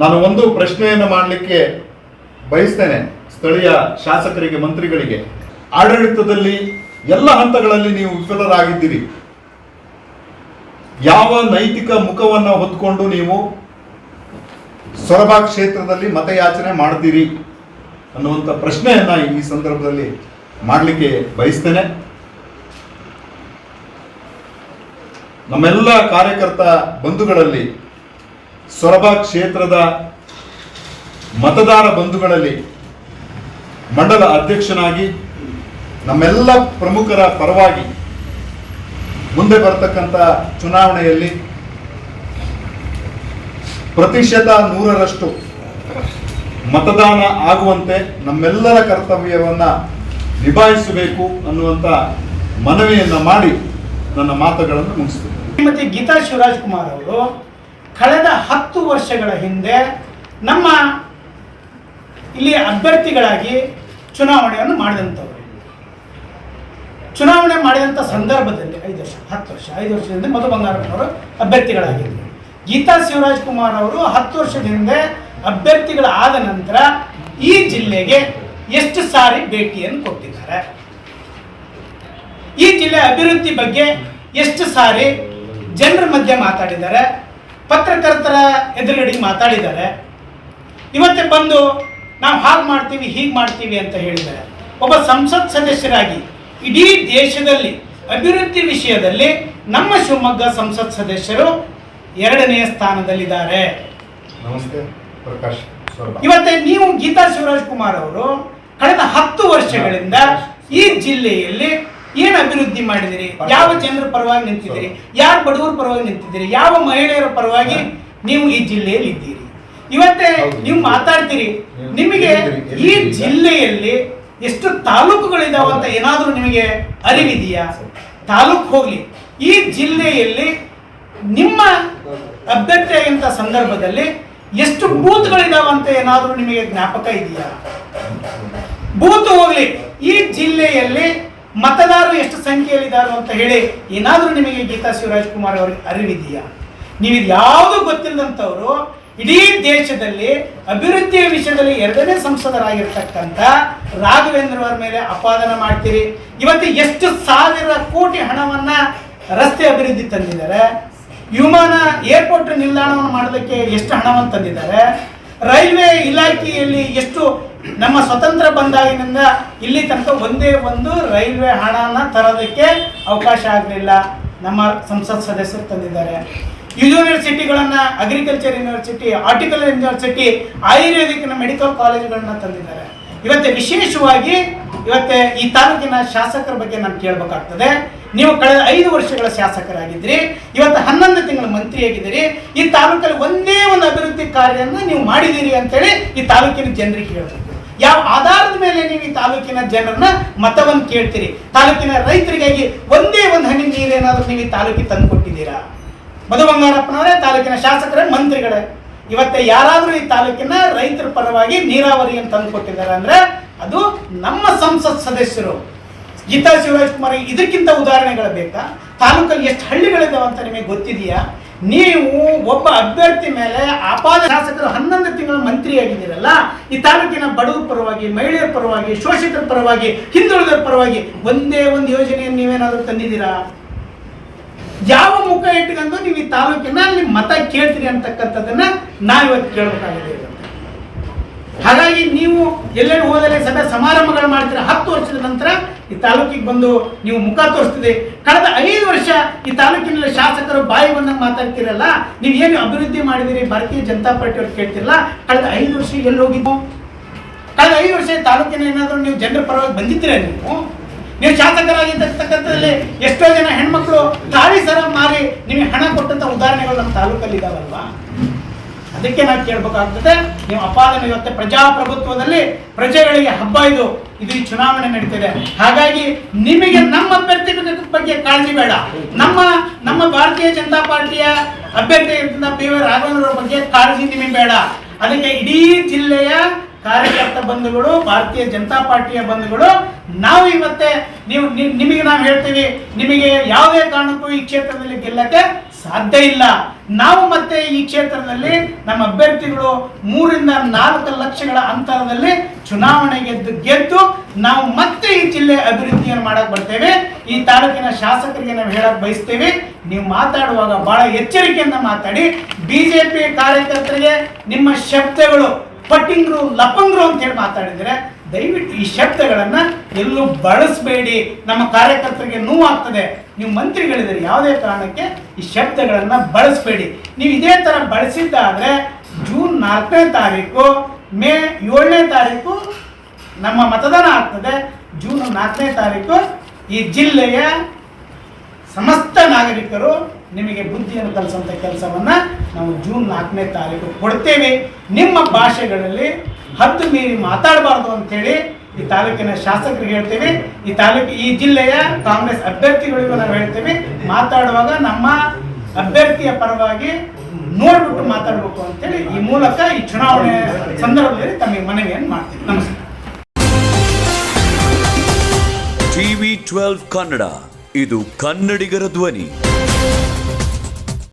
ನಾನು ಒಂದು ಪ್ರಶ್ನೆಯನ್ನು ಮಾಡಲಿಕ್ಕೆ ಬಯಸ್ತೇನೆ ಸ್ಥಳೀಯ ಶಾಸಕರಿಗೆ, ಮಂತ್ರಿಗಳಿಗೆ. ಆಡಳಿತದಲ್ಲಿ ಎಲ್ಲ ಹಂತಗಳಲ್ಲಿ ನೀವು ವಿಫಲರಾಗಿದ್ದೀರಿ. ಯಾವ ನೈತಿಕ ಮುಖವನ್ನು ಹೊತ್ಕೊಂಡು ನೀವು ಸೊರಬ ಕ್ಷೇತ್ರದಲ್ಲಿ ಮತಯಾಚನೆ ಮಾಡ್ತೀರಿ ಅನ್ನುವಂಥ ಪ್ರಶ್ನೆಯನ್ನ ಈ ಸಂದರ್ಭದಲ್ಲಿ ಮಾಡಲಿಕ್ಕೆ ಬಯಸ್ತೇನೆ. ನಮ್ಮೆಲ್ಲ ಕಾರ್ಯಕರ್ತ ಬಂಧುಗಳಲ್ಲಿ ಸೊರಬ ಕ್ಷೇತ್ರದ ಮತದಾರ ಬಂಧುಗಳಲ್ಲಿ ಮಂಡಲ ಅಧ್ಯಕ್ಷನಾಗಿ ನಮ್ಮೆಲ್ಲ ಪ್ರಮುಖರ ಪರವಾಗಿ ಮುಂದೆ ಬರತಕ್ಕಂಥ ಚುನಾವಣೆಯಲ್ಲಿ ಪ್ರತಿಶತ ನೂರರಷ್ಟು ಮತದಾನ ಆಗುವಂತೆ ನಮ್ಮೆಲ್ಲರ ಕರ್ತವ್ಯವನ್ನ ನಿಭಾಯಿಸಬೇಕು ಅನ್ನುವಂಥ ಮನವಿಯನ್ನ ಮಾಡಿ ನನ್ನ ಮಾತುಗಳನ್ನು ಮುಗಿಸ್ತೇನೆ. ಶ್ರೀಮತಿ ಗೀತಾ ಶಿವರಾಜ್ ಕುಮಾರ್ ಅವರು ಕಳೆದ ಹತ್ತು ವರ್ಷಗಳ ಹಿಂದೆ ನಮ್ಮ ಇಲ್ಲಿ ಅಭ್ಯರ್ಥಿಗಳಾಗಿ ಚುನಾವಣೆಯನ್ನು ಮಾಡಿದಂಥವ್ರು. ಚುನಾವಣೆ ಮಾಡಿದಂಥ ಸಂದರ್ಭದಲ್ಲಿ ಐದು ವರ್ಷ, ಹತ್ತು ವರ್ಷ, ಐದು ವರ್ಷದಿಂದ ಮಧು ಬಂಗಾರಪ್ಪನವರು ಅಭ್ಯರ್ಥಿಗಳಾಗಿದ್ದರು. ಗೀತಾ ಶಿವರಾಜ್ ಕುಮಾರ್ ಅವರು ಹತ್ತು ವರ್ಷದ ಹಿಂದೆ ಅಭ್ಯರ್ಥಿಗಳಾದ ನಂತರ ಈ ಜಿಲ್ಲೆಗೆ ಎಷ್ಟು ಸಾರಿ ಭೇಟಿಯನ್ನು ಕೊಟ್ಟಿದ್ದಾರೆ. ಈ ಜಿಲ್ಲೆ ಅಭಿವೃದ್ಧಿ ಬಗ್ಗೆ ಎಷ್ಟು ಸಾರಿ ಜನರ ಮಧ್ಯೆ ಮಾತಾಡಿದ್ದಾರೆ. ಪತ್ರಕರ್ತರ ಎದುರುಗಡೆಗೆ ಮಾತಾಡಿದ್ದಾರೆ. ಇವತ್ತೇ ಬಂದು ನಾವು ಹಾಗೆ ಮಾಡ್ತೀವಿ ಹೀಗೆ ಮಾಡ್ತೀವಿ ಅಂತ ಹೇಳಿದ್ದಾರೆ. ಒಬ್ಬ ಸಂಸತ್ ಸದಸ್ಯರಾಗಿ ಇಡೀ ದೇಶದಲ್ಲಿ ಅಭಿವೃದ್ಧಿ ವಿಷಯದಲ್ಲಿ ನಮ್ಮ ಶಿವಮೊಗ್ಗ ಸಂಸತ್ ಸದಸ್ಯರು ಎರಡನೆಯ ಸ್ಥಾನದಲ್ಲಿದ್ದಾರೆ. ನಮಸ್ತೆ ಪ್ರಕಾಶ್ ಇವತ್ತೆ ನೀವು ಗೀತಾ ಶಿವರಾಜ್ ಕುಮಾರ್ ಅವರು ಕಳೆದ ಹತ್ತು ವರ್ಷಗಳಿಂದ ಈ ಜಿಲ್ಲೆಯಲ್ಲಿ ಏನು ಅಭಿವೃದ್ಧಿ ಮಾಡಿದಿರಿ? ಯಾವ ಜನರ ಪರವಾಗಿ ನಿಂತಿದ್ದೀರಿ? ಯಾರ ಬಡವರ ಪರವಾಗಿ ನಿಂತಿದ್ದೀರಿ? ಯಾವ ಮಹಿಳೆಯರ ಪರವಾಗಿ ನೀವು ಈ ಜಿಲ್ಲೆಯಲ್ಲಿ ಇದ್ದೀರಿ? ಇವತ್ತೇ. ನೀವು ಮಾತಾಡ್ತೀರಿ ನಿಮಗೆ ಈ ಜಿಲ್ಲೆಯಲ್ಲಿ ಎಷ್ಟು ತಾಲೂಕುಗಳಿದಾವ ಅಂತ ಏನಾದರೂ ನಿಮಗೆ ಅರಿವಿದೆಯಾ? ತಾಲೂಕು ಹೋಗ್ಲಿ. ಈ ಜಿಲ್ಲೆಯಲ್ಲಿ ನಿಮ್ಮ ಅಭ್ಯರ್ಥಿಯಾಗಿಂತ ಸಂದರ್ಭದಲ್ಲಿ ಎಷ್ಟು ಬೂತ್ಗಳಿದಾವ ಅಂತ ಏನಾದರೂ ನಿಮಗೆ ಜ್ಞಾಪಕ ಇದೆಯಾ? ಬೂತ್ ಹೋಗ್ಲಿ. ಈ ಜಿಲ್ಲೆಯಲ್ಲಿ ಮತದಾರರು ಎಷ್ಟು ಸಂಖ್ಯೆಯಲ್ಲಿದ್ದಾರೆ ಅಂತ ಹೇಳಿ ಏನಾದರೂ ನಿಮಗೆ ಗೀತಾ ಶಿವರಾಜ್ ಕುಮಾರ್ ಅವರಿಗೆ ಅರಿವಿದೆಯಾ? ನೀವು ಯಾವುದು ಗೊತ್ತಿಲ್ಲದಂಥವರು, ಇಡೀ ದೇಶದಲ್ಲಿ ಅಭಿವೃದ್ಧಿಯ ವಿಷಯದಲ್ಲಿ ಎರಡನೇ ಸಂಸದರಾಗಿರ್ತಕ್ಕಂಥ ರಾಘವೇಂದ್ರ ಅವರ ಮೇಲೆ ಅಪಾದನ ಮಾಡ್ತೀರಿ. ಇವತ್ತು ಎಷ್ಟು ಸಾವಿರ ಕೋಟಿ ಹಣವನ್ನ ರಸ್ತೆ ಅಭಿವೃದ್ಧಿ ತಂದಿದ್ದಾರೆ. ವಿಮಾನ ಏರ್ಪೋರ್ಟ್ ನಿಲ್ದಾಣವನ್ನು ಮಾಡೋದಕ್ಕೆ ಎಷ್ಟು ಹಣವನ್ನು ತಂದಿದ್ದಾರೆ. ರೈಲ್ವೆ ಇಲಾಖೆಯಲ್ಲಿ ಎಷ್ಟು ನಮ್ಮ ಸ್ವತಂತ್ರ ಬಂದಾಗಿನಿಂದ ಇಲ್ಲಿ ತನಕ ಒಂದೇ ಒಂದು ರೈಲ್ವೆ ಹಣನ ತರೋದಕ್ಕೆ ಅವಕಾಶ ಆಗಲಿಲ್ಲ. ನಮ್ಮ ಸಂಸತ್ ಸದಸ್ಯರು ತಂದಿದ್ದಾರೆ. ಯೂನಿವರ್ಸಿಟಿಗಳನ್ನು agriculture university article university Ayurvedic medical ಕಾಲೇಜುಗಳನ್ನ ತಂದಿದ್ದಾರೆ. ಇವತ್ತೆ ವಿಶೇಷವಾಗಿ ಇವತ್ತೆ ಈ ತಾಲೂಕಿನ ಶಾಸಕರ ಬಗ್ಗೆ ನಾನು ಕೇಳಬೇಕಾಗ್ತದೆ. ನೀವು ಕಳೆದ ಐದು ವರ್ಷಗಳ ಶಾಸಕರಾಗಿದ್ರಿ ಇವತ್ತು ಹನ್ನೊಂದು ತಿಂಗಳ ಮಂತ್ರಿಯಾಗಿದ್ದೀರಿ ಈ ತಾಲೂಕಲ್ಲಿ ಒಂದೇ ಒಂದು ಅಭಿವೃದ್ಧಿ ಕಾರ್ಯವನ್ನು ನೀವು ಮಾಡಿದ್ದೀರಿ ಅಂತೇಳಿ ಈ ತಾಲೂಕಿನ ಜನರಿಗೆ ಹೇಳ್ಬೇಕು. ಯಾವ ಆಧಾರದ ಮೇಲೆ ನೀವು ಈ ತಾಲೂಕಿನ ಜನರನ್ನ ಮತವನ್ನು ಕೇಳ್ತೀರಿ? ತಾಲೂಕಿನ ರೈತರಿಗಾಗಿ ಒಂದೇ ಒಂದು ಹನಿ ನೀರೇನಾದರೂ ನೀವು ಈ ತಾಲೂಕಿಗೆ ತಂದು ಕೊಟ್ಟಿದ್ದೀರಾ ಮಧು ಬಂಗಾರಪ್ಪನವರೇ ತಾಲೂಕಿನ ಶಾಸಕರೇ, ಮಂತ್ರಿಗಳೇ. ಇವತ್ತೆ ಯಾರಾದರೂ ಈ ತಾಲೂಕಿನ ರೈತರ ಪರವಾಗಿ ನೀರಾವರಿಯನ್ನು ತಂದು ಕೊಟ್ಟಿದ್ದಾರೆ ಅಂದ್ರೆ ಅದು ನಮ್ಮ ಸಂಸತ್ ಸದಸ್ಯರು. ಗೀತಾ ಶಿವರಾಜ್ ಕುಮಾರ್, ಇದಕ್ಕಿಂತ ಉದಾಹರಣೆಗಳು ಬೇಕಾ? ತಾಲೂಕಲ್ಲಿ ಎಷ್ಟು ಹಳ್ಳಿಗಳಿದಾವೆ ಅಂತ ನಿಮಗೆ ಗೊತ್ತಿದೆಯಾ? ನೀವು ಒಬ್ಬ ಅಭ್ಯರ್ಥಿ ಮೇಲೆ ಆಪಾದ ಶಾಸಕರು ಹನ್ನೊಂದು ತಿಂಗಳ ಮಂತ್ರಿಯಾಗಿದ್ದೀರಲ್ಲ, ಈ ತಾಲೂಕಿನ ಬಡವರ ಪರವಾಗಿ, ಮಹಿಳೆಯರ ಪರವಾಗಿ, ಶೋಷಿತರ ಪರವಾಗಿ ಹಿಂದುಳಿದರ ಪರವಾಗಿ ಒಂದೇ ಒಂದು ಯೋಜನೆಯನ್ನು ನೀವೇನಾದರೂ ತಂದಿದ್ದೀರಾ? ಯಾವ ಮುಖ ಇಟ್ಕೊಂಡು ನೀವು ಈ ತಾಲೂಕಿನ ಅಲ್ಲಿ ಮತ ಕೇಳ್ತೀರಿ ಅಂತಕ್ಕಂಥದ್ದನ್ನ ನಾವಿವತ್ತು ಕೇಳಬೇಕಾಗಿದೆ. ಹಾಗಾಗಿ ನೀವು ಎಲ್ಲೆಲ್ಲಿ ಹೋದರೆ ಸದಾ ಸಮಾರಂಭಗಳು ಮಾಡ್ತೀರ? ಹತ್ತು ವರ್ಷದ ನಂತರ ಈ ತಾಲೂಕಿಗೆ ಬಂದು ನೀವು ಮುಖ ತೋರಿಸ್ತಿದೆ. ಕಳೆದ ಐದು ವರ್ಷ ಈ ತಾಲೂಕಿನಲ್ಲಿ ಶಾಸಕರು ಬಾಯಿ ಬಂದಂಗೆ ಮಾತಾಡ್ತಿರಲ್ಲ, ನೀವು ಏನು ಅಭಿವೃದ್ಧಿ ಮಾಡಿದಿರಿ? ಭಾರತೀಯ ಜನತಾ ಪಾರ್ಟಿ ಅವ್ರು ಕೇಳ್ತಿರಲ್ಲ, ಕಳೆದ ಐದು ವರ್ಷ ಎಲ್ಲಿ ಹೋಗಿದ್ದು ಕಳೆದ ಐದು ವರ್ಷ ತಾಲೂಕಿನ ಏನಾದರೂ ನೀವು ಜನರ ಪರವಾಗಿ ಬಂದಿದ್ದೀರಾ ನೀವು? ನೀವು ಶಾಸಕರಾಗಿರ್ತಕ್ಕಂಥದ್ದಲ್ಲಿ ಎಷ್ಟೋ ಜನ ಹೆಣ್ಮಕ್ಳು ತಾಳಿ ಸರ ಮಾರಿ ನಿಮಗೆ ಹಣ ಕೊಟ್ಟಂತ ಉದಾಹರಣೆಗಳು ನಮ್ಮ ತಾಲೂಕಲ್ಲಿ ಇದಾವಲ್ವಾ? ಅದಕ್ಕೆ ನಾವು ಕೇಳಬೇಕಾಗ್ತದೆ, ನೀವು ಅಪಾದನೆ ಇವತ್ತೆ ಪ್ರಜಾಪ್ರಭುತ್ವದಲ್ಲಿ ಪ್ರಜೆಗಳಿಗೆ ಹಬ್ಬ ಇದು ಇದು ಈ ಚುನಾವಣೆ ನಡೀತಿದೆ. ಹಾಗಾಗಿ ನಿಮಗೆ ನಮ್ಮ ಅಭ್ಯರ್ಥಿ ಬಗ್ಗೆ ಕಾಳಜಿ ಬೇಡ. ನಮ್ಮ ನಮ್ಮ ಭಾರತೀಯ ಜನತಾ ಪಾರ್ಟಿಯ ಅಭ್ಯರ್ಥಿ ಪಿ ವಿ ರಾಘವೇಂದ್ರ ಬಗ್ಗೆ ಕಾಳಜಿ ನಿಮಗೆ ಬೇಡ. ಅದಕ್ಕೆ ಇಡೀ ಜಿಲ್ಲೆಯ ಕಾರ್ಯಕರ್ತ ಬಂಧುಗಳು, ಭಾರತೀಯ ಜನತಾ ಪಾರ್ಟಿಯ ಬಂಧುಗಳು, ನಾವು ಇವತ್ತೆ ನೀವು ನಿಮಗೆ ನಾವು ಹೇಳ್ತೀವಿ, ನಿಮಗೆ ಯಾವುದೇ ಕಾರಣಕ್ಕೂ ಈ ಕ್ಷೇತ್ರದಲ್ಲಿ ಗೆಲ್ಲಕ್ಕೆ ಸಾಧ್ಯ ಇಲ್ಲ. ನಾವು ಮತ್ತೆ ಈ ಕ್ಷೇತ್ರದಲ್ಲಿ ನಮ್ಮ ಅಭ್ಯರ್ಥಿಗಳು ಮೂರಿಂದ ನಾಲ್ಕು ಲಕ್ಷಗಳ ಅಂತರದಲ್ಲಿ ಚುನಾವಣೆ ಗೆದ್ದು ಗೆದ್ದು ನಾವು ಮತ್ತೆ ಈ ಜಿಲ್ಲೆ ಅಭಿವೃದ್ಧಿಯನ್ನು ಮಾಡಕ್ ಬರ್ತೇವೆ. ಈ ತಾಲೂಕಿನ ಶಾಸಕರಿಗೆ ನಾವು ಹೇಳಕ್ ಬಯಸ್ತೇವೆ. ನೀವು ಮಾತಾಡುವಾಗ ಬಹಳ ಎಚ್ಚರಿಕೆಯಿಂದ ಮಾತಾಡಿ. ಬಿಜೆಪಿ ಕಾರ್ಯಕರ್ತರಿಗೆ ನಿಮ್ಮ ಶಬ್ದಗಳು ಪಟ್ಟಿಂಗ್ರು, ಲಪಂಗ್ರು ಅಂತ ಹೇಳಿ ಮಾತಾಡಿದ್ರೆ ದಯವಿಟ್ಟು ಈ ಶಬ್ದಗಳನ್ನು ಎಲ್ಲೂ ಬಳಸಬೇಡಿ. ನಮ್ಮ ಕಾರ್ಯಕರ್ತರಿಗೆ ನೋವಾಗ್ತದೆ. ನೀವು ಮಂತ್ರಿಗಳಿದ್ದೀರಿ ಯಾವುದೇ ಕಾರಣಕ್ಕೆ ಈ ಶಬ್ದಗಳನ್ನು ಬಳಸಬೇಡಿ. ನೀವು ಇದೇ ತರ ಬಳಸಿದ್ದಾದ್ರೆ ಜೂನ್ ನಾಲ್ಕನೇ ತಾರೀಕು, ಮೇ ಏಳನೇ ತಾರೀಕು ನಮ್ಮ ಮತದಾನ ಆಗ್ತದೆ. ಜೂನ್ ನಾಲ್ಕನೇ ತಾರೀಕು ಈ ಜಿಲ್ಲೆಯ ಸಮಸ್ತ ನಾಗರಿಕರು ನಿಮಗೆ ಬುದ್ಧಿಯನ್ನು ಕಲಿಸುವಂಥ ಕೆಲಸವನ್ನು ನಾವು ಜೂನ್ ನಾಲ್ಕನೇ ತಾರೀಕು ಕೊಡ್ತೇವೆ. ನಿಮ್ಮ ಭಾಷೆಗಳಲ್ಲಿ ಹತ್ತು ಮೀರಿ ಮಾತಾಡಬಾರ್ದು ಅಂತೇಳಿ ಈ ತಾಲೂಕಿನ ಶಾಸಕರಿಗೆ ಹೇಳ್ತೇವೆ. ಈ ತಾಲೂಕು, ಈ ಜಿಲ್ಲೆಯ ಕಾಂಗ್ರೆಸ್ ಅಭ್ಯರ್ಥಿಗಳಿಗೂ ನಾವು ಹೇಳ್ತೇವೆ. ಮಾತಾಡುವಾಗ ನಮ್ಮ ಅಭ್ಯರ್ಥಿಯ ಪರವಾಗಿ ನೋಡ್ಬಿಟ್ಟು ಮಾತಾಡಬೇಕು ಅಂತೇಳಿ ಈ ಮೂಲಕ ಈ ಚುನಾವಣೆ ಸಂದರ್ಭದಲ್ಲಿ ತಮಗೆ ಮನವಿಯನ್ನು ಮಾಡ್ತೀವಿ. ನಮಸ್ಕಾರ. TV twelve Kannada. ಇದು ಕನ್ನಡಿಗರ ಧ್ವನಿ.